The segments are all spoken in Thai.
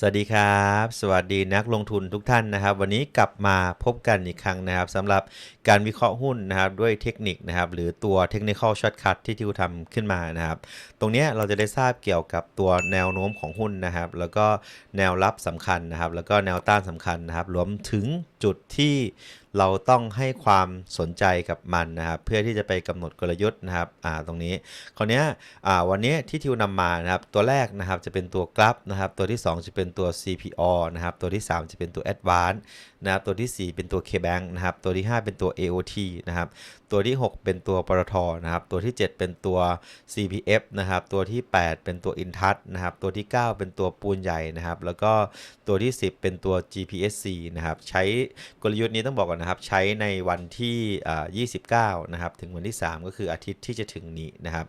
สวัสดีครับ สวัสดีนักลงทุนทุกท่านนะครับ วันนี้กลับมาพบกันอีกครั้งนะครับสำหรับการวิเคราะห์หุ้นนะครับด้วยเทคนิคนะครับหรือตัวเทคนิคอลช็อตคัทที่ทิวทำขึ้นมานะครับ ตรงนี้เราจะได้ทราบเกี่ยวกับตัวแนวโน้มของหุ้นนะครับ แล้วก็แนวรับสำคัญนะครับ แล้วก็แนวต้านสำคัญนะครับ รวมถึงจุดที่ เราต้องให้ความสนใจกับมันนะครับเพื่อที่จะไปกำหนดกลยุทธ์นะครับอ่าตรงนี้คราวนี้อ่าวันนี้ที่ทิวนำมานะครับตัวแรกนะครับจะเป็นตัวกราฟนะครับตัวที่ 2 จะเป็นตัว CPO นะครับตัวที่ 3 จะเป็นตัว Advance นะครับตัวที่ 4 เป็นตัว KBank นะครับตัวที่ 5 เป็นตัว AOT นะครับตัวที่ 6 เป็นตัวปตทนะครับตัวที่ 7 เป็นตัว CPF นะครับตัวที่ 8 เป็นตัว Intouch นะครับตัวที่ 9 เป็นตัวปูนใหญ่นะครับแล้วก็ตัวที่ 10 เป็นตัว GPSC นะครับใช้กลยุทธ์นี้ต้องบอกก่อนนะครับใช้ในวันที่อ่า29 นะครับถึงวันที่ 3 ก็คืออาทิตย์ที่จะถึงนี้นะครับ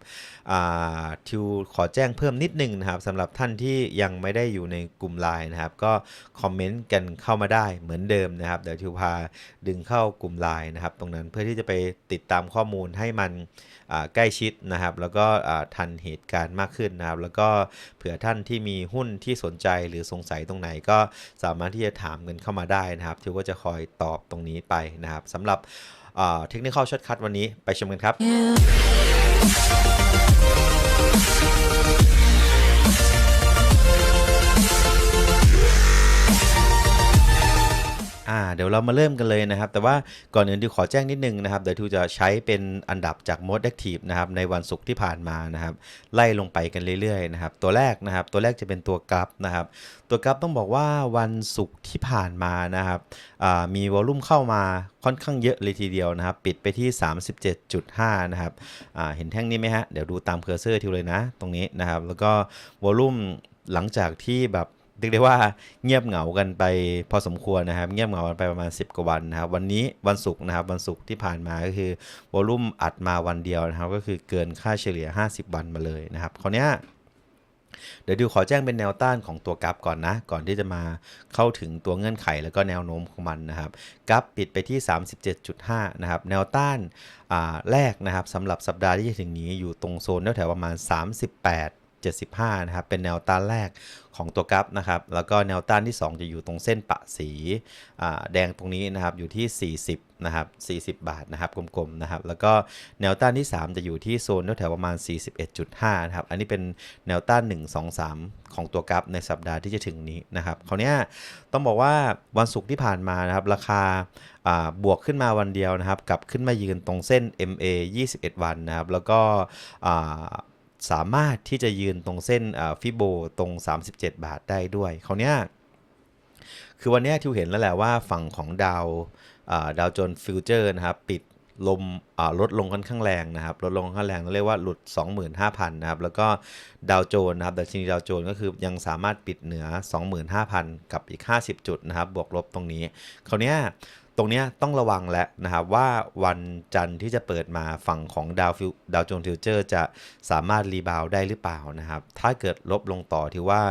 ทิวขอแจ้งเพิ่มนิดนึงนะครับสำหรับท่านที่ยังไม่ได้อยู่ในกลุ่มไลน์นะครับก็คอมเมนต์กันเข้ามาได้เหมือนเดิมนะครับ เดี๋ยวทิวพาดึงเข้ากลุ่มไลน์นะครับ ตรงนั้นเพื่อที่จะไปติดตามข้อมูลให้มันใกล้ชิดนะครับ แล้วก็ทันเหตุการณ์มากขึ้นนะครับ แล้วก็เผื่อท่านที่มีหุ้นที่สนใจหรือสงสัยตรงไหนก็สามารถที่จะถามกันเข้ามาได้นะครับทิวก็จะคอยตอบตรงนี้ไปนะครับสำหรับเทคนิคอลช็อตคัทวันนี้ไปชมกันครับ อ่าเดี๋ยวเรามาเริ่มกันเลยนะครับ แต่ว่าก่อนอื่นดิวขอแจ้งนิดนึงนะครับเดี๋ยวทิวจะใช้เป็นอันดับจาก Most Active นะครับในวันศุกร์ที่ผ่านมานะครับ ไล่ลงไปกันเรื่อยๆนะครับตัวแรกนะครับ ตัวแรกจะเป็นตัวกราฟนะครับ ตัวกราฟต้องบอกว่าวันศุกร์ที่ผ่านมานะครับมีวอลลุ่มเข้ามาค่อนข้างเยอะเลยทีเดียวนะครับ ปิดไปที่ 37.5 นะครับเห็นแท่งนี้ไหมฮะเดี๋ยวดูตามเคอร์เซอร์ทิวเลยนะ ตรงนี้นะครับ แล้วก็วอลลุ่มหลังจากที่แบบ เรียกได้ว่าเงียบเหงากันไปพอสมควรนะครับ เงียบเหงากันไปประมาณ 10 กว่าวันนะครับ วันนี้วันศุกร์นะครับ วันศุกร์ที่ผ่านมาก็คือวอลุ่มอัดมาวันเดียวนะครับ ก็คือเกินค่าเฉลี่ย 50 วันมาเลยนะครับคราวนี้เดี๋ยวดิวขอแจ้งเป็นแนวต้านของตัวกราฟก่อนนะ ก่อนที่จะมาเข้าถึงตัวเงื่อนไขแล้วก็แนวโน้มของมันนะครับกราฟปิดไปที่ 37.5 นะครับ แนวต้านแรกนะครับสำหรับสัปดาห์ที่จะถึงนี้อยู่ตรงโซนแถวๆประมาณ 38 75 นะครับ เป็นแนวต้านแรกของตัวกราฟนะครับ แล้วก็แนวต้านที่ 2 จะอยู่ตรงเส้นปะสีแดงตรงนี้นะครับ อยู่ที่ 40 นะครับ 40 บาทนะครับ กลมๆ นะครับ แล้วก็แนวต้านที่ 3 จะอยู่ที่โซนแถวๆประมาณ 41.5 นะครับ อันนี้เป็นแนวต้าน 1 2 3 ของตัวกราฟในสัปดาห์ที่จะถึงนี้นะครับ คราวนี้ต้องบอกว่าวันศุกร์ที่ผ่านมานะครับ ราคาบวกขึ้นมาวันเดียวนะครับ กลับขึ้นมายืนตรงเส้น MA 21 วันนะครับ แล้วก็ สามารถที่จะยืนตรงเส้นฟิโบตรง 37 บาทได้ด้วยเขาวเนี้ยคือวันนี้ทิวเห็นแล้วแหละว่าฝั่งของดาวดาวโจนส์ฟิวเจอร์นะครับปิดลมลดลงค่อนข้างแรงนะครับลดลงค่อนข้างแรงเรียกว่าหลุด 25,000 นะครับแล้วก็ดาวโจนนะครับดัชนีดาวโจนก็คือยังสามารถปิดเหนือ 25,000 กับอีก 50 จุดนะครับบวกลบตรงนี้เขาวเนี้ย ตรงนี้ต้องระวังแล้วนะครับว่าวันจันทร์ที่จะเปิดมาฝั่งของดาวฟิวดาวโจนส์ฟิวเจอร์จะสามารถรีบาวได้หรือเปล่านะครับ ถ้าเกิดลบลงต่อถือว่า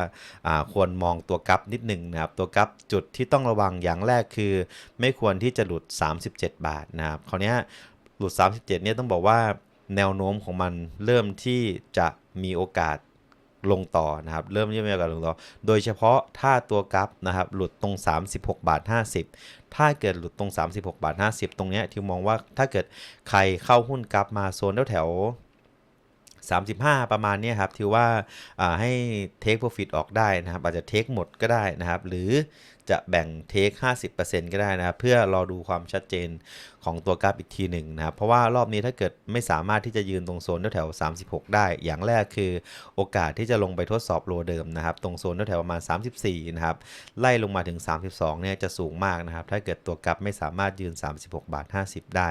าควรมองตัวกราฟนิดหนึ่งนะครับ ตัวกราฟจุดที่ต้องระวังอย่างแรกคือ ไม่ควรที่จะหลุด 37 บาทนะครับคราวนี้หลุด 37เนี่ยต้องบอกว่าแนวโน้มของมันเริ่มที่จะมีโอกาส ลงต่อนะครับ เริ่มที่จะมีโอกาสลงต่อ โดยเฉพาะถ้าตัวกราฟนะครับ หลุดตรง 36 บาท 50 ถ้าเกิดหลุดตรง 36 บาท 50 ตรงเนี้ยทิวมองว่าถ้าเกิดใครเข้าหุ้นกราฟมาโซนแถวๆ35 ประมาณนี้ครับถือว่าาให้เทค profit ออกได้นะครับ อาจจะเทคหมดก็ได้นะครับ หรือจะแบ่งเทค 50%ก็ได้นะครับ เพื่อรอดูความชัดเจนของตัวกราฟอีกทีหนึ่งนะครับ เพราะว่ารอบนี้ถ้าเกิดไม่สามารถที่จะยืนตรงโซนแถวๆ36 ได้ อย่างแรกคือโอกาสที่จะลงไปทดสอบโลเดิมนะครับ ตรงโซนแถวๆประมาณ 34 นะครับ ไล่ลงมาถึง 32 เนี่ยจะสูงมากนะครับ ถ้าเกิดตัวกราฟไม่สามารถยืน 36 บาท 50 ได้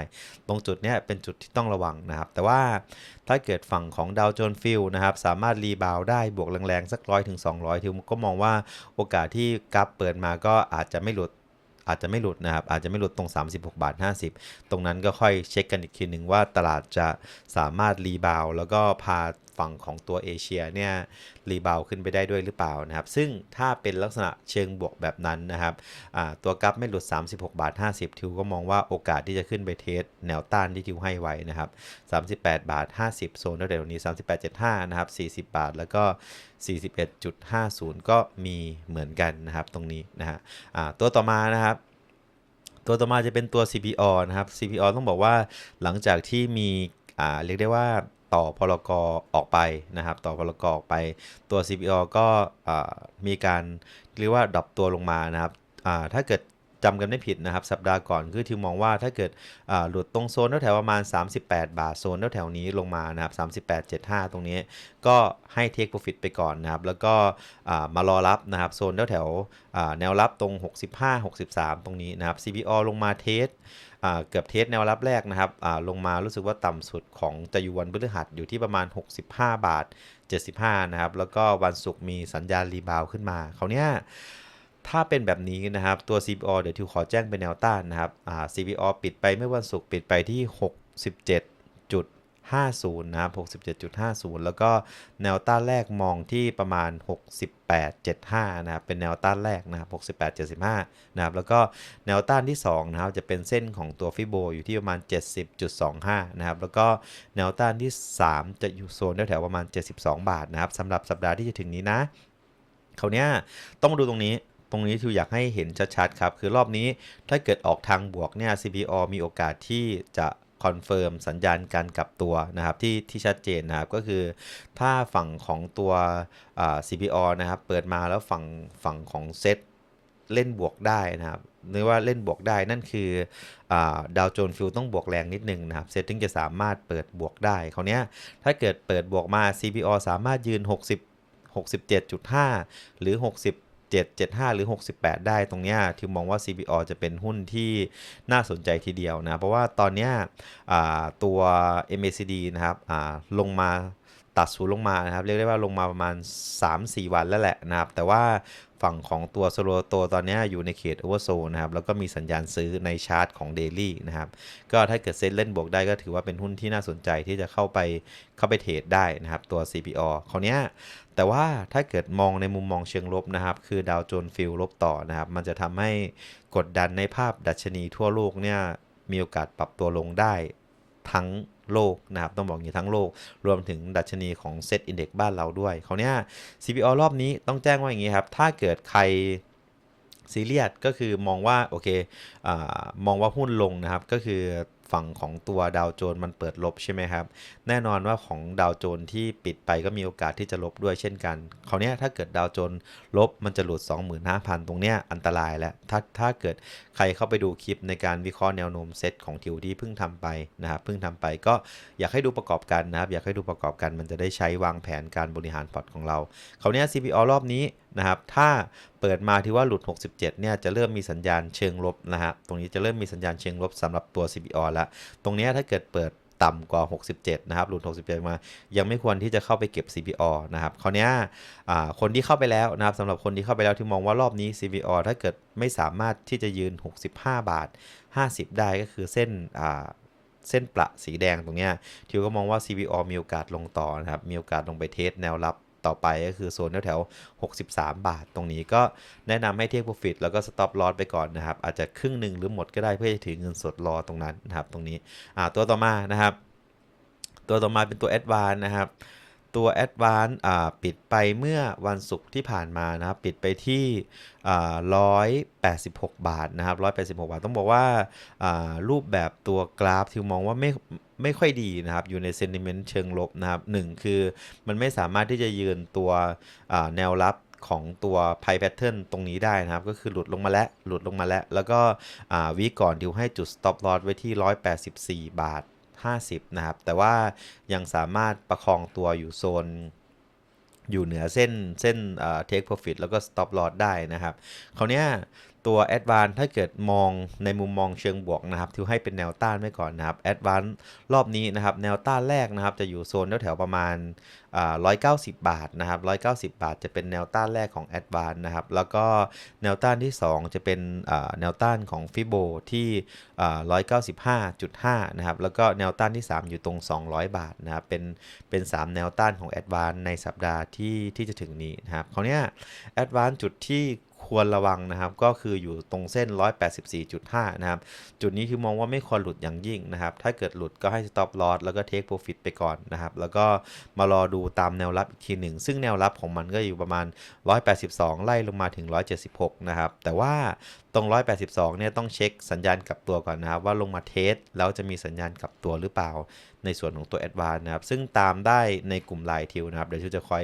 ตรงจุดเนี้ยเป็นจุดที่ต้องระวังนะครับ แต่ว่าถ้าเกิดฝั่งของดาวโจนฟิลนะครับ สามารถรีบาวได้บวกแรงๆ สักร้อยถึง200ทิวก็มองว่าโอกาสที่กราฟเปิดมาก็อาจจะไม่หลุด อาจจะไม่หลุดนะครับ อาจจะไม่หลุดตรง 36 บาท 50 ตรงนั้นก็ค่อยเช็คกันอีกทีหนึ่งว่าตลาดจะสามารถรีบาวแล้วก็พา ฝั่งของตัวเอเชียเนี่ยรีบาวขึ้นไปได้ด้วยหรือเปล่านะครับ ซึ่งถ้าเป็นลักษณะเชิงบวกแบบนั้นนะครับตัวกราฟไม่หลุด 36 บาท 50 ทิวก็มองว่าโอกาสที่จะขึ้นไปเทสแนวต้านที่ทิวให้ไว้นะครับ 38 บาท 50 โซนแถวนี้ 38.75 นะครับ 40 บาทแล้วก็ 41.50 ก็มีเหมือนกันนะครับตรงนี้นะฮะตัวต่อมานะครับตัวต่อมาจะเป็นตัว CPO นะครับ CPO ต้องบอกว่าหลังจากที่มีเรียกได้ว่า ต่อพลกออกไปนะครับ ต่อพลกออกไปตัว CPO ก็อ่ามีการเรียกว่าดรอปตัวลงมานะครับถ้าเกิดจำกันไม่ผิดนะครับ สัปดาห์ก่อนคือทิวมองว่าถ้าเกิดหลุดตรงโซนแถวประมาณ 38 บาทโซนแถวนี้ลงมานะครับ 38.75 ตรงนี้ก็ให้ take profit ไปก่อนนะครับ แล้วก็มารอรับนะครับโซนแถวแนวรับตรง 65 63 ตรงนี้นะครับ CPO ลงมาเทส เกือบเทสแนวรับแรกนะครับลงมารู้สึกว่าต่ำสุดของจะอยู่วันพฤหัสอยู่ที่ประมาณ 65 บาท 75 นะครับ แล้วก็วันศุกร์มีสัญญาณรีบาวขึ้นมาเขาเนี้ยถ้าเป็นแบบนี้นะครับตัว CPO เดี๋ยวทิวขอแจ้งเป็นแนวต้านนะครับ CPO ปิดไปเมื่อวันศุกร์ปิดไปที่ 67จุด 50 นะครับ 67.50 แล้วก็แนวต้านแรกมองที่ประมาณ 68.75 นะครับ เป็นแนวต้านแรกนะครับ 68.75 นะครับ แล้วก็แนวต้านที่ 2 นะครับ จะเป็นเส้นของตัวฟิโบอยู่ที่ประมาณ 70.25 นะครับ แล้วก็แนวต้านที่ 3 จะอยู่โซนแถวๆประมาณ 72 บาทนะครับสำหรับสัปดาห์ที่จะถึงนี้นะคราวเนี้ยต้องมาดูตรงนี้ตรงนี้ทิวอยากให้เห็นชัดๆครับ คือรอบนี้ถ้าเกิดออกทางบวกเนี่ย CPO มีโอกาสที่จะ คอนเฟิร์มสัญญาณการกลับตัวนะครับที่ที่ชัดเจนนะครับก็คือ ถ้าฝั่งของตัว CPO นะครับเปิดมาแล้วฝั่งฝั่งของเซตเล่นบวกได้นะครับหรือว่าเล่นบวกได้นั่นคืออดาวโจนส์ฟิลต้องบวกแรงนิดนึงนะครับเซตถึงจะสามารถเปิดบวกได้คราวเนี้ยถ้าเกิดเปิดบวกมา CPO สามารถยืน 60 67.5 หรือ 67.75 หรือ 68 ได้ตรงเนี้ยทิวมองว่า CBO จะเป็นหุ้นที่น่าสนใจทีเดียวนะ เพราะว่าตอนเนี้ยอ่าตัว MACD นะครับลงมา ตัดสูงลงมานะครับ เรียกได้ว่าลงมาประมาณ 3-4 วันแล้วแหละนะครับ แต่ว่าฝั่งของตัวสโลโตตอนนี้อยู่ในเขตโอเวอร์โซนะครับ แล้วก็มีสัญญาณซื้อในชาร์ตของเดลี่นะครับ ก็ถ้าเกิดเซ็ตเล่นบวกได้ก็ถือว่าเป็นหุ้นที่น่าสนใจที่จะเข้าไปเข้าไปเทรดได้นะครับ ตัว CPO คราวเนี้ยแต่ว่าถ้าเกิดมองในมุมมองเชิงลบนะครับ คือดาวโจนส์ฟิลลบต่อนะครับ มันจะทำให้กดดันในภาพดัชนีทั่วโลกเนี่ยมีโอกาสปรับตัวลงได้ทั้ง โลกนะครับ ต้องบอกอย่างนี้ทั้งโลก รวมถึงดัชนีของเซตอินเด็กบ้านเราด้วยเขาเนี้ย CPO รอบนี้ต้องแจ้งว่าอย่างนี้ครับ ถ้าเกิดใครซีเรียสก็คือมองว่าโอเคอมองว่าหุ้นลงนะครับ ก็คือ ฝั่งของตัวดาวโจนส์มันเปิดลบใช่ไหมครับ แน่นอนว่าของดาวโจนส์ที่ปิดไปก็มีโอกาสที่จะลบด้วยเช่นกันคราวนี้ถ้าเกิดดาวโจนส์ลบมันจะหลุด 25,000 ตรงเนี้ยอันตรายแล้วถ้าถ้าเกิดใครเข้าไปดูคลิปในการวิเคราะห์แนวโน้มเซตของทิวที่เพิ่งทำไปนะครับเพิ่งทำไปก็อยากให้ดูประกอบกันนะครับ อยากให้ดูประกอบกันมันจะได้ใช้วางแผนการบริหารพอร์ตของเราคราวนี้ CPO รอบนี้ นะครับ ถ้าเปิดมาที่ว่าหลุด 67 เนี่ยจะเริ่มมีสัญญาณเชิงลบนะฮะ ตรงนี้จะเริ่มมีสัญญาณเชิงลบสำหรับตัว CPO แล้วตรงนี้ถ้าเกิดเปิดต่ำกว่า 67 นะครับ หลุด 67 มา ยังไม่ควรที่จะเข้าไปเก็บ CPO นะครับ คราวนี้คนที่เข้าไปแล้วนะครับสำหรับคนที่เข้าไปแล้วที่มองว่ารอบนี้ CPO ถ้าเกิดไม่สามารถที่จะยืน 65 บาท 50 ได้ก็คือเส้นเส้นประสีแดงตรงนี้ทิวก็มองว่า CPO มีโอกาสลงต่อนะครับ มีโอกาสลงไปเทสแนวรับ ต่อไปก็คือโซนแถวๆ63 บาท ตรงนี้ก็แนะนำให้เทคโปรฟิตแล้วก็สต็อปลอสไปก่อนนะครับ อาจจะครึ่งหนึ่งหรือหมดก็ได้เพื่อจะถือเงินสดรอตรงนั้นนะครับ ตรงนี้ตัวต่อมานะครับ ตัวต่อมาเป็นตัวแอดวานนะครับ ตัว Advance อ่าปิดไปเมื่อวันศุกร์ที่ผ่านมานะครับ ปิดไปที่อ่า186 บาทนะครับ 186 บาท ต้องบอกว่าอ่ารูปแบบตัวกราฟที่มองว่าไม่ไม่ค่อยดีนะครับ อยู่ในเซนติเมนต์เชิงลบนะครับหนึ่งคือมันไม่สามารถที่จะยืนตัวแนวรับของตัว p i pattern ตรงนี้ได้นะครับ ก็คือหลุดลงมาแล้วหลุดลงมาแล้ว แล้วก็วีก่อนดิวให้จุด stop loss ไว้ที่ 184 บาท 50 นะครับ แต่ว่ายังสามารถประคองตัวอยู่โซนอยู่เหนือเส้นเส้นเอ่อ take profit แล้วก็ stop loss ได้นะครับคราวเนี้ย ตัว a d v a n c e ถ้าเกิดมองในมุมมองเชิงบวกนะครับทิวให้เป็นแนวต้านไว้ก่อนนะครับ a d v a n c e รอบนี้นะครับแนวต้านแรกนะครับจะอยู่โซนแถวๆประมาณอ่า190บาทนะครับ190บาท จะเป็นแนวต้านแรกของ a d v a n c e นะครับแล้วก็แนวต้านที่ 2 จะเป็นแนวต้านของฟิโบที่อ่า195.5นะครับแล้วก็แนวต้านที่ 3 อยู่ตรง 200 บาทนะครับเป็นเป็น 3 แนวต้านของ a d v a n c e ในสัปดาห์ที่ที่จะถึงนี้นะครับคราวเนี้ย a d v a n c e จุดที่ ควรระวังนะครับ ก็คืออยู่ตรงเส้น 184.5 นะครับ จุดนี้คือมองว่าไม่ควรหลุดอย่างยิ่งนะครับ ถ้าเกิดหลุดก็ให้ stop loss แล้วก็ take profit ไปก่อนนะครับ แล้วก็มารอดูตามแนวรับอีกทีหนึ่ง ซึ่งแนวรับของมันก็อยู่ประมาณ 182 ไล่ลงมาถึง 176 นะครับ แต่ว่า รง 182 เนี่ยต้องเช็คสัญญาณกลับตัวก่อนนะครับ ว่าลงมาเทสแล้วจะมีสัญญาณกลับตัวหรือเปล่า ในส่วนของตัว Advance นะครับ ซึ่งตามได้ในกลุ่มไลน์ทิวนะครับ เดี๋ยวทิวจะคอย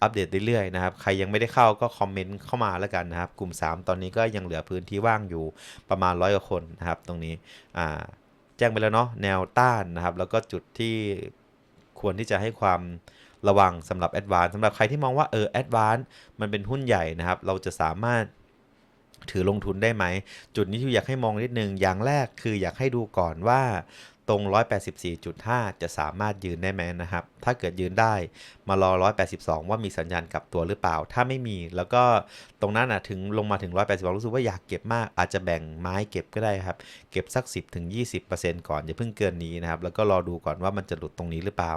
อัปเดตเรื่อยๆนะครับ ใครยังไม่ได้เข้าก็คอมเมนต์เข้ามาแล้วกันนะครับ กลุ่ม 3 ตอนนี้ก็ยังเหลือพื้นที่ว่างอยู่ประมาณร้อยกว่าคนนะครับ ตรงนี้อ่าแจ้งไปแล้วเนาะแนวต้านนะครับ แล้วก็จุดที่ควรที่จะให้ความระวังสำหรับ Advance สำหรับใครที่มองว่าเออ Advance มันเป็นหุ้นใหญ่นะครับ เราจะสามารถ ถือลงทุนได้ไหม จุดนี้ที่อยากให้มองนิดนึง อย่างแรกคืออยากให้ดูก่อนว่าตรง 184.5 จะสามารถยืนได้ไหมนะครับ ถ้าเกิดยืนได้มารอ 182 ว่ามีสัญญาณกลับตัวหรือเปล่า ถ้าไม่มีแล้วก็ตรงนั้นนะถึงลงมาถึง 182 รู้สึกว่าอยากเก็บมาก อาจจะแบ่งไม้เก็บก็ได้ครับ เก็บสัก 10ถึง20%ก่อน อย่าเพิ่งเกินนี้นะครับ แล้วก็รอดูก่อนว่ามันจะหลุดตรงนี้หรือเปล่า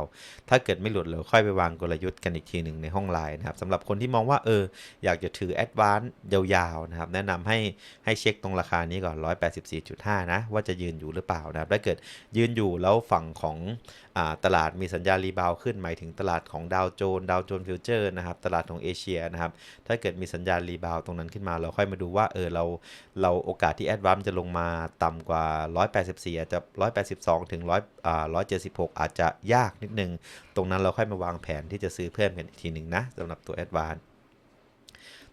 ถ้าเกิดไม่หลุดเราค่อยไปวางกลยุทธ์กันอีกทีหนึ่งในห้องไลน์นะครับสำหรับคนที่มองว่าเอออยากจะถือ Advance ยาวๆนะครับแนะนำให้ให้เช็คตรงราคานี้ก่อน 184.5 นะ ว่าจะยืนอยู่หรือเปล่านะครับถ้าเกิดยืนอยู่แล้วฝั่งของอตลาดมีสัญญาณรีบาวขึ้นหมายถึงตลาดของดาวโจนดาวโจนฟิวเจอร์นะครับตลาดของเอเชียนะครับถ้าเกิดมีสัญญาณรีบาวตรงนั้นขึ้นมา เราค่อยมาดูว่าเออเราเราโอกาสที่แอดวานจะลงมาต่ำกว่า 184 อาจจะ 182 ถึง100อ่า176 อาจจะยากนิดนึง ตรงนั้นเราค่อยมาวางแผนที่จะซื้อเพิ่มกันอีกทีหนึ่งนะสำหรับตัวแอดวาน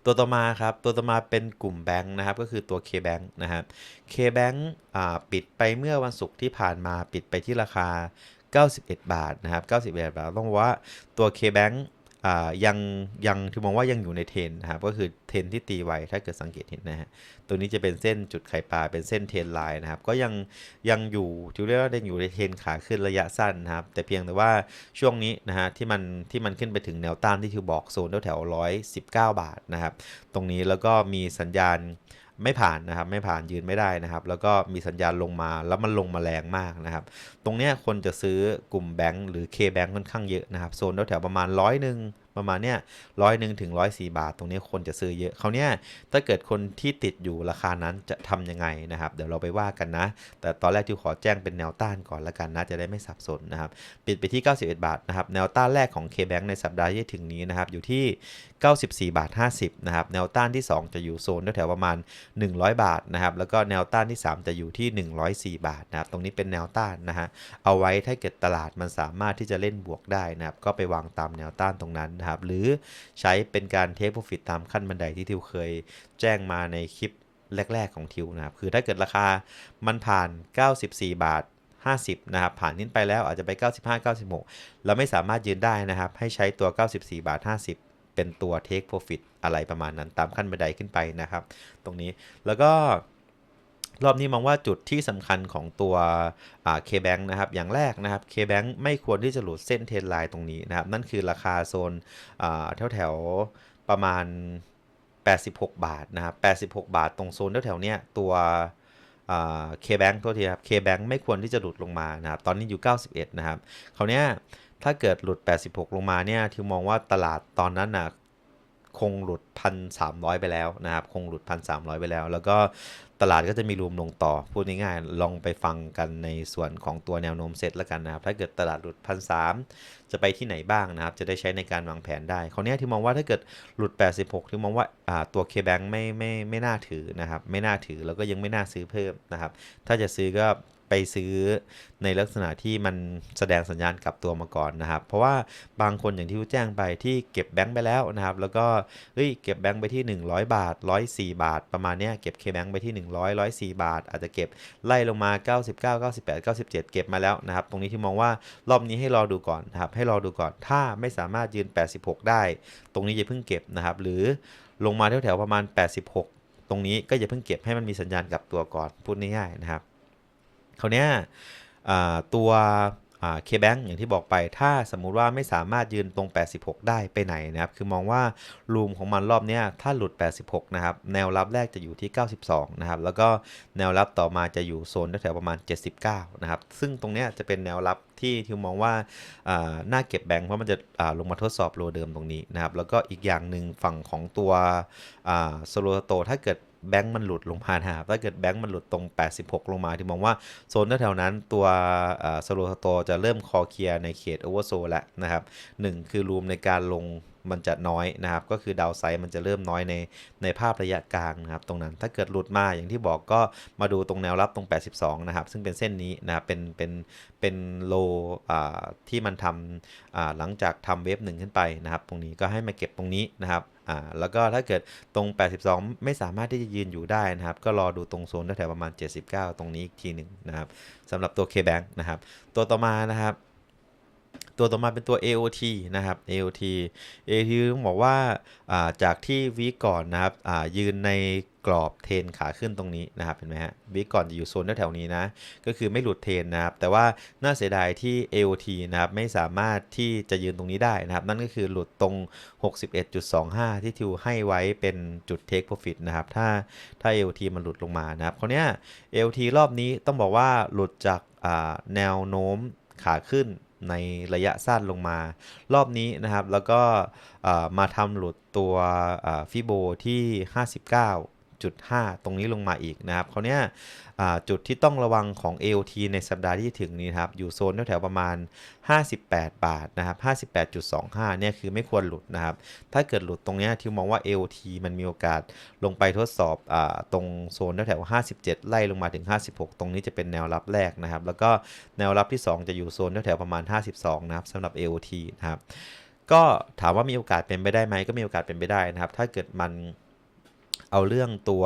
ตัวต่อมาครับ ตัวต่อมาเป็นกลุ่มแบงค์นะครับ ก็คือตัว K-Bank นะครับ K-Bank ปิดไปเมื่อวันศุกร์ที่ผ่านมาปิดไปที่ราคา 91 บาทนะครับ91 บาทต้องบอกว่าตัว K-Bank ยังยังที่มองว่ายังอยู่ในเทรนนะครับก็คือเทรนที่ตีไว้ถ้าเกิดสังเกตเห็นนะฮะตัวนี้จะเป็นเส้นจุดไข่ปลาเป็นเส้นเทรนไลน์นะครับก็ยังยังอยู่ถือเรียกว่ายังอยู่ในเทรนขาขึ้นระยะสั้นนะครับแต่เพียงแต่ว่าช่วงนี้นะฮะที่มันที่มันขึ้นไปถึงแนวต้านที่ทิวบอกโซนแถวๆ119บาทนะครับตรงนี้แล้วก็มีสัญญาณ ไม่ผ่านนะครับไม่ผ่านยืนไม่ได้นะครับ แล้วก็มีสัญญาณลงมาแล้วมันลงมาแรงมากนะครับ ตรงเนี้ยคนจะซื้อกลุ่มแบงก์หรือ K แบงก์ค่อนข้างเยอะนะครับโซนแถวๆประมาณร้อยหนึ่งประมาณเนี้ยร้อยหนึ่งถึงร้อยสี่บาท ตรงนี้คนจะซื้อเยอะเขาวเนี้ยถ้าเกิดคนที่ติดอยู่ราคานั้นจะทำยังไงนะครับ เดี๋ยวเราไปว่ากันนะ แต่ตอนแรกที่ขอแจ้งเป็นแนวต้านก่อนละกันนะ จะได้ไม่สับสนนะครับ ปิดไปที่ 91 บาทนะครับ แนวต้านแรกของ K-Bank ในสัปดาห์ที่ถึงนี้นะครับ อยู่ที่ 94 บาท 50นะครับแนวต้านที่ 2 จะอยู่โซนแถวประมาณ 100 บาทนะครับแล้วก็แนวต้านที่ 3 จะอยู่ที่ 104 บาทนะครับตรงนี้เป็นแนวต้านนะฮะเอาไว้ถ้าเกิดตลาดมันสามารถที่จะเล่นบวกได้นะครับก็ไปวางตามแนวต้านตรงนั้นนะครับหรือใช้เป็นการเทคโปรฟิตตามขั้นบันไดที่ทิวเคยแจ้งมาในคลิปแรก ๆ ของทิวนะครับ คือถ้าเกิดราคามันผ่าน 94 บาท 50 นะครับ ผ่านขึ้นไปแล้วอาจจะไป 95 96 เราไม่สามารถยืนได้นะครับ ให้ใช้ตัว 94 บาท 50 เป็นตัว take profit อะไรประมาณนั้นตามขั้นบันไดขึ้นไปนะครับ ตรงนี้แล้วก็รอบนี้มองว่าจุดที่สำคัญของตัว K-Bank นะครับ อย่างแรกนะครับ K-Bank ไม่ควรที่จะหลุดเส้นเทรนไลน์ตรงนี้นะครับ นั่นคือราคาโซนแถวแถวประมาณ 86 บาทนะครับ86 บาทตรงโซนแถวแถวเนี้ยตัวอ่า K-Bank โทษทีครับ K-Bank ไม่ควรที่จะหลุดลงมานะครับ ตอนนี้อยู่ 91 นะครับ คราวเนี้ย ถ้าเกิดหลุด 86 ลงมาเนี่ยทิวมองว่าตลาดตอนนั้นนะคงหลุด 1,300 ไปแล้วนะครับ คงหลุด 1,300 ไปแล้ว แล้วก็ตลาดก็จะมีรูมลงต่อ พูดง่ายๆ ลองไปฟังกันในส่วนของตัวแนวโน้มเซ็ตแล้วกันนะครับ ถ้าเกิดตลาดหลุด 1,300 จะไปที่ไหนบ้างนะครับ จะได้ใช้ในการวางแผนได้คราวนี้ที่มองว่าถ้าเกิดหลุด 86 ที่มองว่าอ่าตัว K-Bank ไม่ไม่ไม่น่าถือนะครับ ไม่น่าถือแล้วก็ยังไม่น่าซื้อเพิ่มนะครับ ถ้าจะซื้อก็ ไปซื้อในลักษณะที่มันแสดงสัญญาณกลับตัวมาก่อนนะครับ เพราะว่าบางคนอย่างที่ผู้แจ้งไปที่เก็บแบงค์ไปแล้วนะครับ แล้วก็เฮ้ยเก็บแบงค์ไปที่ 100 บาท 104 บาท ประมาณเนี้ยเก็บเคแบงค์ไปที่ 100 104 บาท อาจจะเก็บไล่ลงมา 99 98 97 เก็บมาแล้วนะครับ ตรงนี้ที่มองว่ารอบนี้ให้รอดูก่อนนะครับ ให้รอดูก่อน ถ้าไม่สามารถยืน 86 ได้ ตรงนี้อย่าเพิ่งเก็บนะครับ หรือลงมาแถวๆประมาณ 86 ตรงนี้ก็อย่าเพิ่งเก็บให้มันมีสัญญาณกลับตัวก่อน พูดง่ายๆนะครับ คราวเนี้ยตัวเคแบงอย่างที่บอกไป ถ้าสมมุติว่าไม่สามารถยืนตรง 86 ได้ไปไหนนะครับ คือมองว่ารูมของมันรอบเนี้ยถ้าหลุด 86 นะครับ แนวรับแรกจะอยู่ที่ 92 นะครับ แล้วก็แนวรับต่อมาจะอยู่โซนแถวๆประมาณ 79 นะครับ ซึ่งตรงเนี้ยจะเป็นแนวรับที่ทิวมองว่าน่าเก็บแบงค์เพราะมันจะลงมาทดสอบโลเดิมตรงนี้นะครับ แล้วก็อีกอย่างหนึ่งฝั่งของตัวสโลโตถ้าเกิด แบงค์มันหลุดลงมานะครับถ้าเกิดแบงค์มันหลุดตรง 86 ลงมาที่มองว่าโซนแถวๆนั้นตัวสโลโตจะเริ่มคอเคลียร์ในเขตโอเวอร์โซแล้วนะครับหนึ่งคือรูมในการลงมันจะน้อยนะครับ ก็คือดาวไซด์มันจะเริ่มน้อยในในภาพระยะกลางนะครับ ตรงนั้นถ้าเกิดหลุดมาอย่างที่บอกก็มาดูตรงแนวรับตรง 82 นะครับ ซึ่งเป็นเส้นนี้นะครับ เป็นเป็นเป็นโลที่มันทำหลังจากทำเวฟหนึ่งขึ้นไปนะครับ ตรงนี้ก็ให้มาเก็บตรงนี้นะครับ อ่าแล้วก็ถ้าเกิดตรง 82 ไม่สามารถที่จะยืนอยู่ได้นะครับ ก็รอดูตรงโซนแถวๆประมาณ 79 ตรงนี้อีกทีหนึ่งนะครับสำหรับตัว KBank นะครับ ตัวต่อมานะครับตัวต่อมาเป็นตัว AOT นะครับ AOT AOT ต้องบอกว่าจากที่วีก่อนนะครับยืนใน กรอบเทนขาขึ้นตรงนี้นะครับเห็นไหมฮะวีก่อนจะอยู่โซนแถวๆนี้นะ ก็คือไม่หลุดเทนนะครับ แต่ว่าน่าเสียดายที่ AOT นะครับไม่สามารถที่จะยืนตรงนี้ได้นะครับ นั่นก็คือหลุดตรง 61.25 ที่ทิวให้ไว้เป็นจุด take profit นะครับ ถ้าถ้า AOT มันหลุดลงมานะครับคราวนี้ AOT รอบนี้ต้องบอกว่าหลุดจากแนวโน้มขาขึ้นในระยะสั้นลงมารอบนี้นะครับ แล้วก็มาทำหลุดตัวฟิโบที่ 59.5ตรงนี้ลงมาอีกนะครับเขาเนี้ยจุดที่ต้องระวังของ AOT ในสัปดาห์ที่ถึงนี้ครับ อยู่โซนแถวๆประมาณ 58 บาทนะครับ 58.25 เนี่ยคือไม่ควรหลุดนะครับ ถ้าเกิดหลุดตรงนี้ที่มองว่า AOT มันมีโอกาสลงไปทดสอบอตรงโซนแถวๆ57 ไล่ลงมาถึง 56 ตรงนี้จะเป็นแนวรับแรกนะครับ แล้วก็แนวรับที่ 2 จะอยู่โซนแถวๆประมาณ 52 นะครับสำหรับ AOT นะครับก็ถามว่ามีโอกาสเป็นไปได้ไหมก็มีโอกาสเป็นไปได้นะครับ ถ้าเกิดมัน เอาเรื่องตัว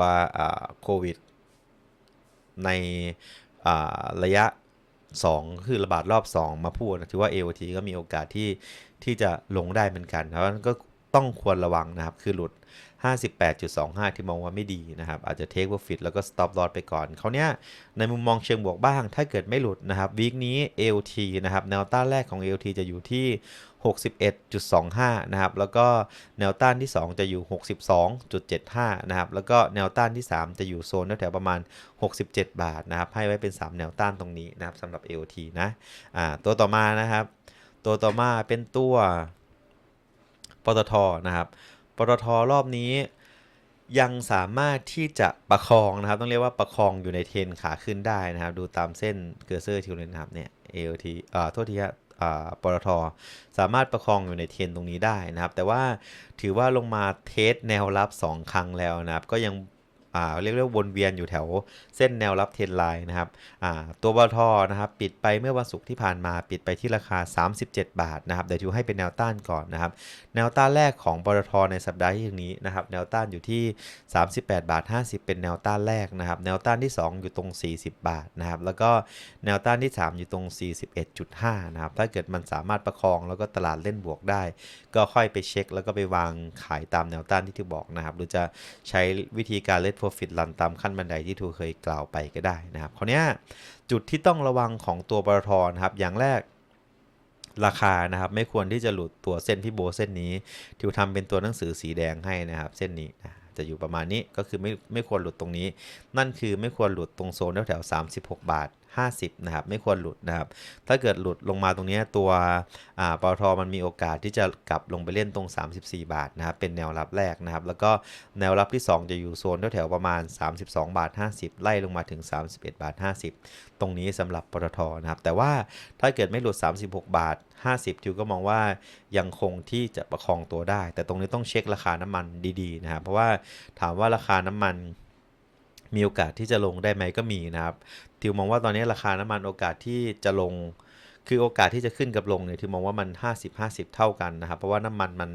โควิด ในระยะ 2 คือระบาดรอบ 2 มาพูดถือว่า AOT ก็มีโอกาสที่ที่จะลงได้เหมือนกันเพราะนั้นก็ต้องควรระวังนะครับ คือหลุด 58.25 ที่มองว่าไม่ดีนะครับ อาจจะ take profit แล้วก็ stop loss ไปก่อนเขาเนี้ยในมุมมองเชิงบวกบ้าง ถ้าเกิดไม่หลุดนะครับวีคนี้ AOT นะครับ แนวต้านแรกของ AOT จะอยู่ที่ 61.25 นะครับ แล้วก็แนวต้านที่ 2 จะอยู่ 62.75 นะครับ แล้วก็แนวต้านที่ 3 จะอยู่โซนแถวๆประมาณ 67 บาทนะครับ ให้ไว้เป็น 3 แนวต้านตรงนี้นะครับสำหรับ AOT นะ อ่า ตัวต่อมานะครับ ตัวต่อมาเป็นตัวปตทนะครับ ปตทรอบนี้ยังสามารถที่จะประคองนะครับ ต้องเรียกว่าประคองอยู่ในเทนขาขึ้นได้นะครับ ดูตามเส้นเกอร์เซอร์ทิวเลนครับเนี่ย AOT อ่าโทษทีครับ ปตทสามารถประคองอยู่ในเทนตรงนี้ได้นะครับ แต่ว่าถือว่าลงมาเทสแนวรับ 2 ครั้งแล้วนะครับ ก็ยัง เรียกว่าวนเวียนอยู่แถวเส้นแนวรับเทนไลน์นะครับตัวบอทอนะครับปิดไปเมื่อวันศุกร์ที่ผ่านมาปิดไปที่ราคา 37 บาทนะครับเดี๋ยวทิวให้เป็นแนวต้านก่อนนะครับแนวต้านแรกของบอทอในสัปดาห์ที่ถึงนี้นะครับแนวต้านอยู่ที่ 38 บาท 50 เป็นแนวต้านแรกนะครับแนวต้านที่ 2 อยู่ตรง 40 บาทนะครับแล้วก็แนวต้านที่ 3 อยู่ตรง 41.5นะครับถ้าเกิดมันสามารถประคองแล้วก็ตลาดเล่นบวกได้ ก็ค่อยไปเช็ค แล้วก็ไปวางขายตามแนวต้านที่ทิวบอกนะครับหรือจะใช้วิธีการเล่น Profit Run ตามขั้นบันไดที่ทูเคยกล่าวไปก็ได้นะครับคราวนี้จุดที่ต้องระวังของตัวปตทนะครับอย่างแรกราคานะครับไม่ควรที่จะหลุดตัวเส้นพี่โบเส้นนี้ทิวทำเป็นตัวหนังสือสีแดงให้นะครับ เส้นนี้นะจะอยู่ประมาณนี้ก็คือไม่ไม่ควรหลุดตรงนี้ นั่นคือไม่ควรหลุดตรงโซนแถวแถว36บาท 50นะครับไม่ควรหลุดนะครับ ถ้าเกิดหลุดลงมาตรงนี้ตัวปตทมันมีโอกาสที่จะกลับลงไปเล่นตรง 34 บาทนะครับเป็นแนวรับแรกนะครับ แล้วก็แนวรับที่ 2 จะอยู่โซนแถวๆประมาณ 32 บาท 50 ไล่ลงมาถึง 31 บาท 50 ตรงนี้สำหรับปตทนะครับ แต่ว่าถ้าเกิดไม่หลุด 36 บาท 50ทิวก็มองว่ายังคงที่จะประคองตัวได้ แต่ตรงนี้ต้องเช็คราคาน้ำมันดีๆนะครับเพราะว่าถามว่าราคาน้ำมัน มีโอกาสที่จะลงได้ไหมก็มีนะครับทิวมองว่าตอนนี้ราคาน้ำมันโอกาสที่จะลง คือโอกาสที่จะขึ้นกับลงเนี่ยทิวมองว่ามัน 50 50 เท่ากันนะครับ เพราะว่าน้ำมันมัน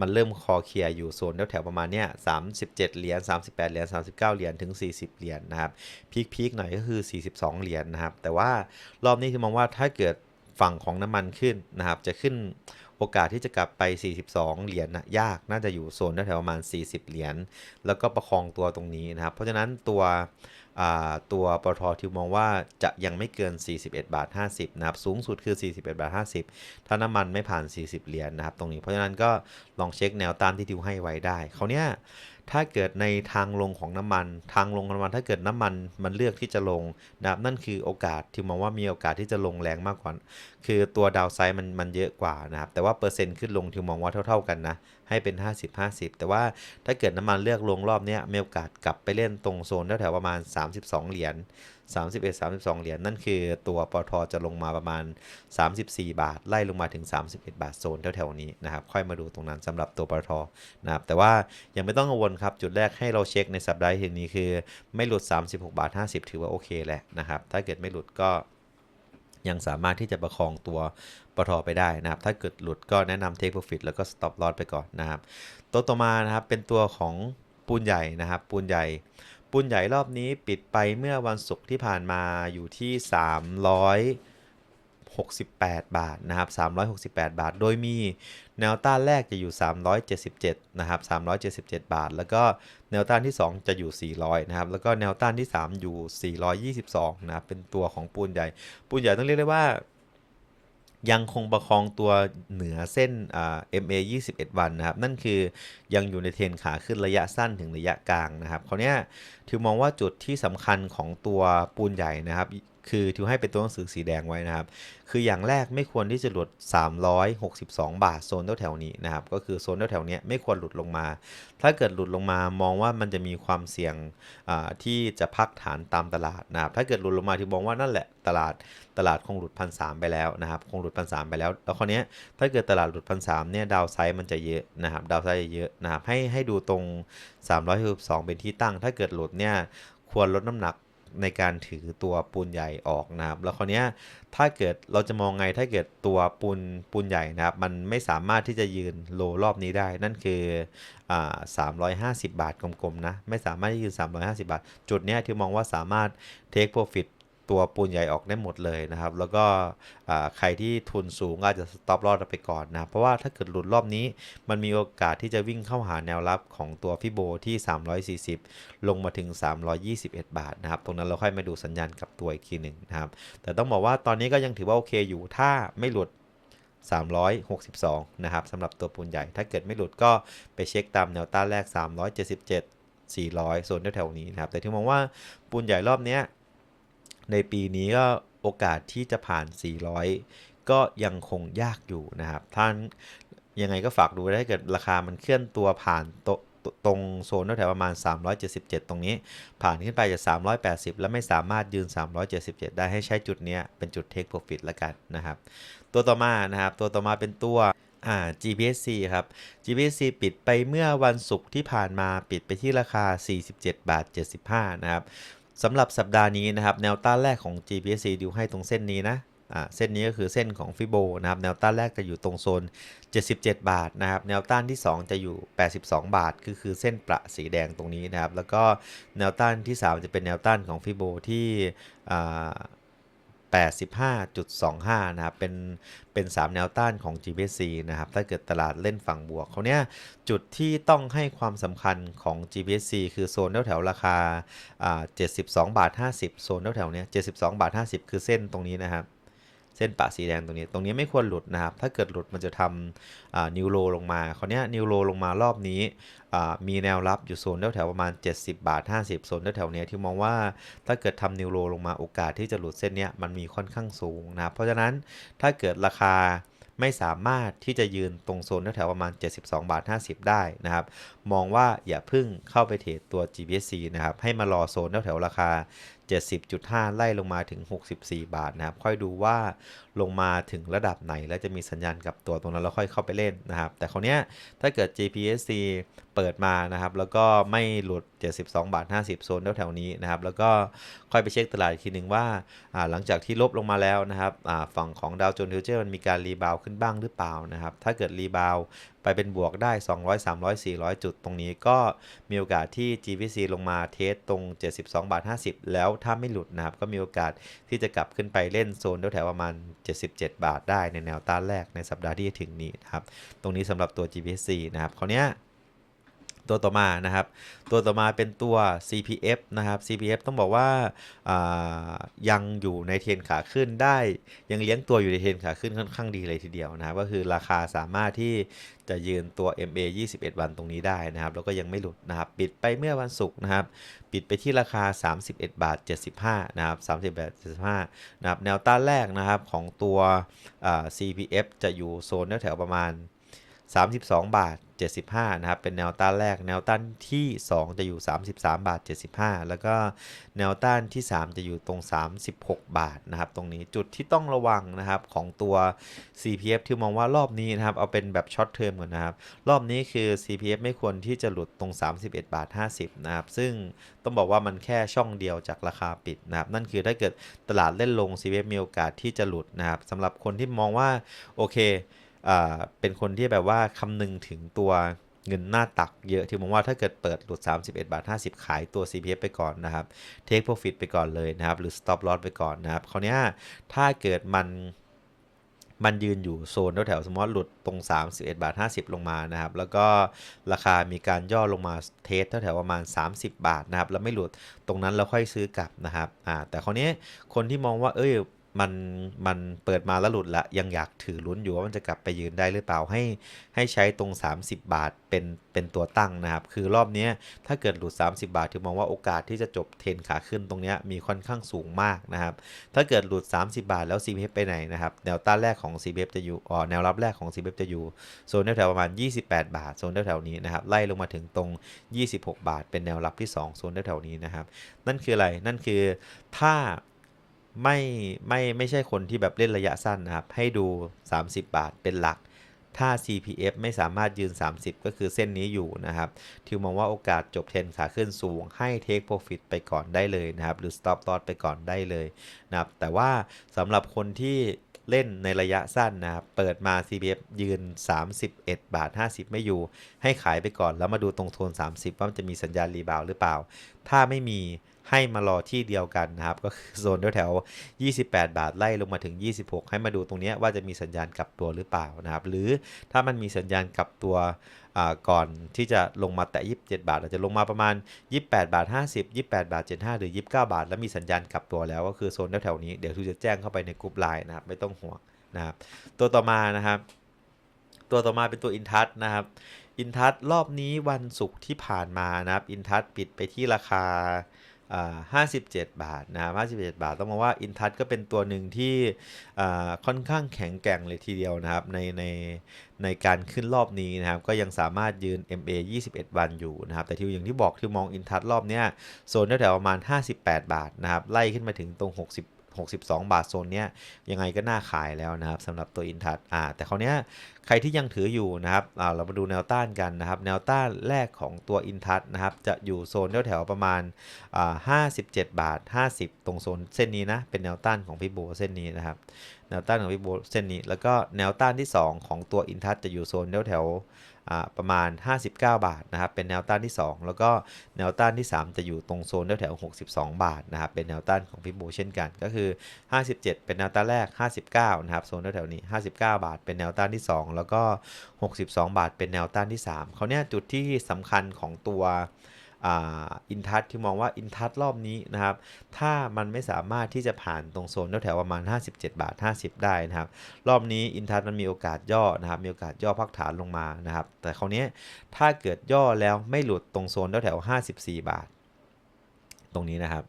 มันเริ่มคอเคลียร์อยู่โซนแถวๆประมาณเนี้ย37 เหรียญ 38 เหรียญ 39 เหรียญถึง 40 เหรียญนนะครับ พีคๆหน่อยก็คือ 42 เหรียญนนะครับ แต่ว่ารอบนี้ทิวมองว่าถ้าเกิดฝั่งของน้ำมันขึ้นนะครับ จะขึ้น โอกาสที่จะกลับไป 42 เหรียญนะยากน่าจะอยู่โซนแถวๆประมาณ 40 เหรียญแล้วก็ประคองตัวตรงนี้นะครับ เพราะฉะนั้นตัวตัวปททิวมองว่าจะยังไม่เกิน 41 บาท 50 นะครับ สูงสุดคือ 41 บาท 50 ถ้าน้ำมันไม่ผ่าน 40 เหรียญนะครับ ตรงนี้เพราะฉะนั้นก็ลองเช็คแนวต้านที่ทิวให้ไว้ได้เขาเนี้ย ถ้าเกิดในทางลงของน้ำมัน ทางลงของน้ำมันถ้าเกิดน้ำมันมันเลือกที่จะลงนะครับนั่นคือโอกาสที่มองว่ามีโอกาสที่จะลงแรงมากกว่า คือตัวดาวไซด์มันมันเยอะกว่านะครับแต่ว่าเปอร์เซ็นต์ขึ้นลงที่มองว่าเท่า ๆกันนะให้เป็น 50 50 แต่ว่าถ้าเกิดน้ำมันเลือกลงรอบนี้มีโอกาสกลับไปเล่นตรงโซนแถวๆประมาณ 32 เหรียญ31 32 เหรียญนั่นคือตัวปตทจะลงมาประมาณ 34 บาท ไล่ลงมาถึง 31 บาทโซนแถวๆนี้นะครับ ค่อยมาดูตรงนั้นสำหรับตัวปตทนะครับแต่ว่ายังไม่ต้องกังวลครับ จุดแรกให้เราเช็คในสัปดาห์ที่นี้คือ ไม่หลุด 36 บาท 50 ถือว่าโอเคแหละนะครับ ถ้าเกิดไม่หลุดก็ ยังสามารถที่จะประคองตัวปตทไปได้นะครับ ถ้าเกิดหลุดก็แนะนำ take profit แล้วก็ stop loss ไปก่อนนะครับ ตัวต่อมานะครับเป็นตัวของปูนใหญ่นะครับ ปูนใหญ่ปูนใหญ่รอบนี้ปิดไปเมื่อวันศุกร์ที่ผ่านมาอยู่ที่ 368 บาทนะครับ 368 บาท โดยมีแนวต้านแรกจะอยู่ 377 นะครับ 377 บาท แล้วก็แนวต้านที่ 2 จะอยู่ 400 นะครับ แล้วก็แนวต้านที่ 3 อยู่ 422 นะครับ เป็นตัวของปูนใหญ่ ปูนใหญ่ต้องเรียกได้ว่ายังคงประคองตัวเหนือเส้นอ่า MA 21 วันนะครับ นั่นคือยังอยู่ในเทรนขาขึ้นระยะสั้นถึงระยะกลางนะครับเขาวเนี้ยถือมองว่าจุดที่สำคัญของตัวปูนใหญ่นะครับ คือถือให้เป็นตัวหนังสือสีแดงไว้นะครับ คืออย่างแรกไม่ควรที่จะหลุด 362 บาทโซนแถวๆนี้นะครับ ก็คือโซนแถวๆนี้ไม่ควรหลุดลงมา ถ้าเกิดหลุดลงมามองว่ามันจะมีความเสี่ยงที่จะพักฐานตามตลาดนะครับ ถ้าเกิดหลุดลงมาที่มองว่านั่นแหละตลาดตลาดคงหลุดพันสไปแล้วนะครับ คงหลุดพันสไปแล้ว แล้วคราวนี้ถ้าเกิดตลาดหลุดพันสเนี่ยดาวไซด์มันจะเยอะนะครับ ดาวไซด์เยอะนะครับ ให้ให้ดูตรง362เป็นที่ตั้ง ถ้าเกิดหลุดเนี่ยควรลดน้ำหนัก ในการถือตัวปูนใหญ่ออกนะครับ แล้วคราวนี้ถ้าเกิดเราจะมองไงถ้าเกิดตัวปูนปูนใหญ่นะครับ มันไม่สามารถที่จะยืนโลรอบนี้ได้ นั่นคืออ่า350บาทกลมๆนะ ไม่สามารถที่ยืน350บาท จุดเนี้ยที่มองว่าสามารถ take profit ตั ตัวปูนใหญ่ออกได้หมดเลยนะครับ แล้วก็ใครที่ทุนสูงอาจจะ stop loss ไปก่อนนะ เพราะว่าถ้าเกิดหลุดรอบนี้มันมีโอกาสที่จะวิ่งเข้าหาแนวรับของตัวฟิโบที่ 340 ลงมาถึง 321 บาทนะครับ ตรงนั้นเราค่อยมาดูสัญญาณกับตัวอีกทีหนึ่งนะครับ แต่ต้องบอกว่าตอนนี้ก็ยังถือว่าโอเคอยู่ ถ้าไม่หลุด 362 นะครับสำหรับตัวปูนใหญ่ ถ้าเกิดไม่หลุดก็ไปเช็คตามแนวต้านแรก 377 400โซนแถวๆนี้นะครับ แต่ที่มองว่าปูนใหญ่รอบเนี้ย ในปีนี้ก็โอกาสที่จะผ่าน 400 ก็ยังคงยากอยู่นะครับ ท่านยังไงก็ฝากดูถ้าเกิดราคามันเคลื่อนตัวผ่านโตตรงโซนแถวๆประมาณ 377 ตรงนี้ ผ่านขึ้นไปจาก 380 แล้วไม่สามารถยืน 377 ได้ให้ใช้จุดนี้เป็นจุด take profit ละกันนะครับ ตัวต่อมานะครับ ตัวต่อมาเป็นตัวอ่า GPC ครับ GPC ปิดไปเมื่อวันศุกร์ที่ผ่านมาปิดไปที่ราคา 47 บาท 75 นะครับ สำหรับสัปดาห์นี้นะครับแนวต้านแรกของ GPC ดูให้ตรงเส้นนี้นะเส้นนี้ก็คือเส้นของฟิโบนะครับแนวต้านแรกจะอยู่ตรงโซน 77 บาทนะครับแนวต้านที่ 2 จะอยู่ 82 บาทคือคือเส้นประสีแดงตรงนี้นะครับแล้วก็แนวต้านที่ 3 จะเป็นแนวต้านของฟิโบที่ 85.25 นะครับ เป็น เป็น 3 แนวต้านของ GBC นะครับ ถ้าเกิดตลาดเล่นฝั่งบวกเขาเนี้ยจุดที่ต้องให้ความสำคัญของ GBC คือโซนแถวๆราคาอ่า72 บาท 50 โซนแถวๆเนี้ย72 บาท 50 คือเส้นตรงนี้นะครับ เส้นปะสีแดงตรงนี้ ตรงนี้ไม่ควรหลุดนะครับ ถ้าเกิดหลุดมันจะทำนิวโรลงมาเขาวนี้นิวโรลงมารอบนี้มีแนวรับอยู่โซนแถวๆประมาณ 70 บาท 50โซนแถวๆเนี้ยที่มองว่าถ้าเกิดทำนิวโรลงมาโอกาสที่จะหลุดเส้นเนี้ยมันมีค่อนข้างสูงนะครับเพราะฉะนั้นถ้าเกิดราคาไม่สามารถที่จะยืนตรงโซนแถวประมาณ 72 บาท 50 ได้นะครับ มองว่าอย่าเพึ่งเข้าไปเทรดตัว GBC นะครับ ให้มารอโซนแถวราคา 70.5 ไล่ลงมาถึง 64 บาทนะครับ ค่อยดูว่าลงมาถึงระดับไหน แล้วจะมีสัญญาณกับตัวตรงนั้นแล้วค่อยเข้าไปเล่นนะครับ แต่คราวเนี้ยถ้าเกิด GPSC เปิดมานะครับ แล้วก็ไม่หลุด 72 บาท 50 โซนแถวๆนี้นะครับ แล้วก็ค่อยไปเช็คตลาดอีกทีหนึ่งว่าหลังจากที่ลบลงมาแล้วนะครับฝั่งของดาวโจนส์ฟิวเจอร์มันมีการรีบาวขึ้นบ้างหรือเปล่านะครับ ถ้าเกิดรีบาวไปเป็นบวกได้ 200 300 400 จุดตรงนี้ก็มีโอกาสที่ GVC ลงมาเทสตรง 72 บาท 50 แล้วถ้าไม่หลุดนะครับ ก็มีโอกาสที่จะกลับขึ้นไปเล่นโซนแถวๆประมาณ 77 บาทได้ในแนวต้านแรกในสัปดาห์ที่จะถึงนี้นะครับ ตรงนี้สำหรับตัว GVC นะครับคราวเนี้ย ตัวต่อมานะครับ ตัวต่อมาเป็นตัว CPF นะครับ CPF ต้องบอกว่าายังอยู่ในเทรนขาขึ้นได้ ยังเลี้ยงตัวอยู่ในเทรนขาขึ้นค่อนข้างดีเลยทีเดียวนะครับ ก็คือราคาสามารถที่จะยืนตัว MA 21 วันตรงนี้ได้นะครับ แล้วก็ยังไม่หลุดนะครับ ปิดไปเมื่อวันศุกร์นะครับ ปิดไปที่ราคา 31 บาท 75 นะครับ 30บาท75 นะครับ แนวต้านแรกนะครับของตัว CPF จะอยู่โซนแถวๆประมาณ 32 บาท 75 นะครับ เป็นแนวต้านแรก แนวต้านที่ 2 จะอยู่ 33 บาท 75 แล้วก็แนวต้านที่ 3 จะอยู่ตรง 36 บาทนะครับ ตรงนี้จุดที่ต้องระวังนะครับของตัว CPF ที่มองว่ารอบนี้นะครับ เอาเป็นแบบช็อตเทอมก่อนนะครับ รอบนี้คือ CPF ไม่ควรที่จะหลุดตรง 31 บาท 50 นะครับ ซึ่งต้องบอกว่ามันแค่ช่องเดียวจากราคาปิดนะครับ นั่นคือถ้าเกิดตลาดเล่นลง CPF มีโอกาสที่จะหลุดนะครับสำหรับคนที่มองว่าโอเค เป็นคนที่แบบว่าคำนึงถึงตัวเงินหน้าตักเยอะที่มองว่าถ้าเกิดเปิดหลุด 31 บาท 50 ขายตัว CPF ไปก่อนนะครับ Take Profit ไปก่อนเลยนะครับ หรือ Stop Loss ไปก่อนนะครับคราวนี้ถ้าเกิดมันมันยืนอยู่โซนแถวสมมติหลุดตรง 31 บาท 50 ลงมานะครับ แล้วก็ราคามีการย่อลงมาเทสแถวประมาณ 30 บาทนะครับ แล้วไม่หลุดตรงนั้นเราค่อยซื้อกลับนะครับอ่าแต่คราวนี้คนที่มองว่าเอ้ย มันมันเปิดมาแล้วหลุดละยังอยากถือลุ้นอยู่ว่ามันจะกลับไปยืนได้หรือเปล่าให้ให้ใช้ตรง 30 บาทเป็นเป็นตัวตั้งนะครับ คือรอบนี้ถ้าเกิดหลุด 30 บาทถือมองว่าโอกาสที่จะจบเทรนขาขึ้นตรงนี้มีค่อนข้างสูงมากนะครับ ถ้าเกิดหลุด 30 บาทแล้ว CPF ไปไหนนะครับแนวต้านแรกของ CPF จะอยู่อ๋อแนวรับแรกของ CPF จะอยู่โซนแถวๆประมาณ 28 บาทโซนแถวนี้นะครับไล่ลงมาถึงตรง 26 บาท เป็นแนวรับที่ 2 โซนแถวนี้นะครับ นั่นคืออะไรนั่นคือถ้า ไม่ไม่ไม่ใช่คนที่แบบเล่นระยะสั้นนะครับ ให้ดู 30 บาทเป็นหลัก ถ้า CPF ไม่สามารถยืน 30 ก็คือเส้นนี้อยู่นะครับ ทิวมองว่าโอกาสจบเทรนขาขึ้นสูง ให้ Take Profit ไปก่อนได้เลยนะครับ หรือ Stop Loss ไปก่อนได้เลยนะครับ แต่ว่าสำหรับคนที่เล่นในระยะสั้นนะครับ เปิดมา CPF ยืน 31 บาท 50 ไม่อยู่ ให้ขายไปก่อนแล้วมาดูตรงโทน 30 ว่ามันจะมีสัญญาณรีบาวหรือเปล่า ถ้าไม่มี ให้มารอที่เดียวกันนะครับ ก็คือโซนแถวๆ28 บาทไล่ลงมาถึง 26 ให้มาดูตรงนี้ว่าจะมีสัญญาณกลับตัวหรือเปล่านะครับ หรือถ้ามันมีสัญญาณกลับตัวอ่าก่อนที่จะลงมาแตะ 27 บาท อาจจะลงมาประมาณ 28 บาท 50 28 บาท 75 หรือ 29 บาท แล้วมีสัญญาณกลับตัวแล้วก็คือโซนแถวๆนี้เดี๋ยวทูจะแจ้งเข้าไปในกลุ่มไลน์นะครับไม่ต้องห่วงนะครับตัวต่อมานะครับ ตัวต่อมาเป็นตัวอินทัศนะครับอินทัศรอบนี้วันศุกร์ที่ผ่านมานะครับอินทัศปิดไปที่ราคา 57 บาทนะครับ57 บาท ต้องมองว่าอินทัชก็เป็นตัวหนึ่งที่ค่อนข้างแข็งแกร่งเลยทีเดียวนะครับ ในในในการขึ้นรอบนี้นะครับ ก็ยังสามารถยืน MA 21 วันอยู่นะครับ แต่ที่อย่างที่บอกที่มองอินทัชรอบเนี้ยโซนแถวๆประมาณ 58 บาทนะครับ ไล่ขึ้นมาถึงตรง 60 62 บาทโซนเนี้ยยังไงก็น่าขายแล้วนะครับสำหรับตัวอินทัศอ่าแต่คราวเนี้ยใครที่ยังถืออยู่นะครับอ่าเรามาดูแนวต้านกันนะครับ แนวต้านแรกของตัวอินทัศนะครับจะอยู่โซนแถวๆประมาณอ่า57 บาท 50 ตรงโซนเส้นนี้นะเป็นแนวต้านของพี่โบเส้นนี้นะครับแนวต้านของพี่โบเส้นนี้ แล้วก็แนวต้านที่ 2 ของตัวอินทัศจะอยู่โซนแถวๆอ่า ประมาณ 59 บาทนะครับเป็นแนวต้านที่ 2 แล้วก็แนวต้านที่ 3 จะอยู่ตรงโซนแถวๆ62 บาทนะครับเป็นแนวต้านของพี่โบเช่นกันก็คือ 57 เป็นแนวต้านแรก 59นะครับโซนแถวๆนี้ 59 บาท เป็นแนวต้านที่ 2 แล้วก็ 62 บาท เป็นแนวต้านที่ 3เขาเนี้ยจุดที่สำคัญของตัว อินทัศที่มองว่าอินทัศรอบนี้นะครับ ถ้ามันไม่สามารถที่จะผ่านตรงโซนแถวๆประมาณ 57 บาท 50 ได้นะครับ รอบนี้อินทัศมันมีโอกาสย่อนะครับ มีโอกาสย่อพักฐานลงมานะครับ แต่คราวนี้ถ้าเกิดย่อแล้วไม่หลุดตรงโซนแถวๆ54 บาท ตรงนี้นะครับ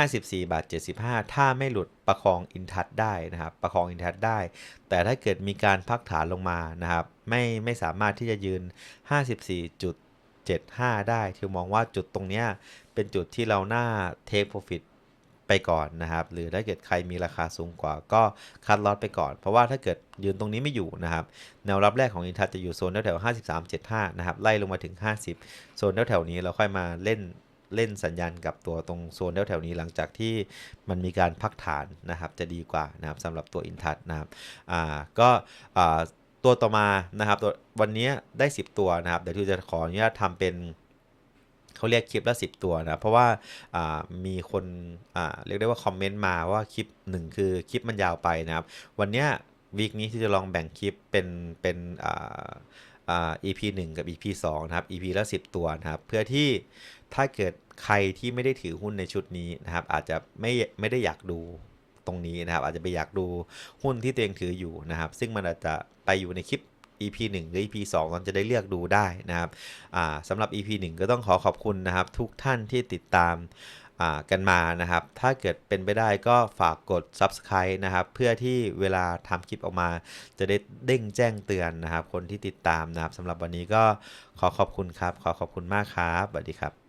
54 บาท 75 ถ้าไม่หลุดประคองอินทัศได้นะครับ ประคองอินทัศได้ แต่ถ้าเกิดมีการพักฐานลงมานะครับ ไม่ไม่สามารถที่จะยืน 75 ได้ที่มองว่าจุดตรงเนี้ยเป็นจุดที่เราหน้า take profit ไปก่อนนะครับ หรือถ้าเกิดใครมีราคาสูงกว่าก็คัดลอตไปก่อน เพราะว่าถ้าเกิดยืนตรงนี้ไม่อยู่นะครับ แนวรับแรกของอินทัศจะอยู่โซนแถวๆ53.75 นะครับ ไล่ลงมาถึง 50 โซนแถวๆนี้เราค่อยมาเล่นเล่นสัญญาณกับตัวตรงโซนแถวๆนี้หลังจากที่มันมีการพักฐานนะครับจะดีกว่านะครับสำหรับตัวอินทัศนะครับอ่าก็อ่า ตัวต่อมานะครับตัววันนี้ได้ 10 ตัวนะครับเดี๋ยวทิวจะขออนุญาตทำเป็นเขาเรียกคลิปละ 10 ตัวนะเพราะว่ามีคนเรียกได้ว่าคอมเมนต์มาว่าคลิปหนึ่งคือคลิปมันยาวไปนะครับ วันนี้วีคนี้ที่จะลองแบ่งคลิปเป็นเป็นอ่าอ่า EP 1 กับ EP 2 นะครับ EP ละ 10 ตัวนะครับ เพื่อที่ถ้าเกิดใครที่ไม่ได้ถือหุ้นในชุดนี้นะครับ อาจจะไม่ไม่ได้อยากดู รงนี้นะครับ อาจจะไปอยากดูหุ้นที่ตัวเองถืออยู่นะครับ ซึ่งมันอาจจะไปอยู่ในคลิป EP 1 หรือ EP 2เราจะได้เลือกดูได้นะครับสำหรับ EP 1 ก็ต้องขอขอบคุณนะครับ ทุกท่านที่ติดตามกันมานะครับ ถ้าเกิดเป็นไปได้ก็ฝากกด Subscribe นะครับ เพื่อที่เวลาทำคลิปออกมา จะได้เด้งแจ้งเตือนนะครับ คนที่ติดตามนะครับสำหรับวันนี้ก็ขอขอบคุณครับ ขอขอบคุณมากครับสวัสดีครับ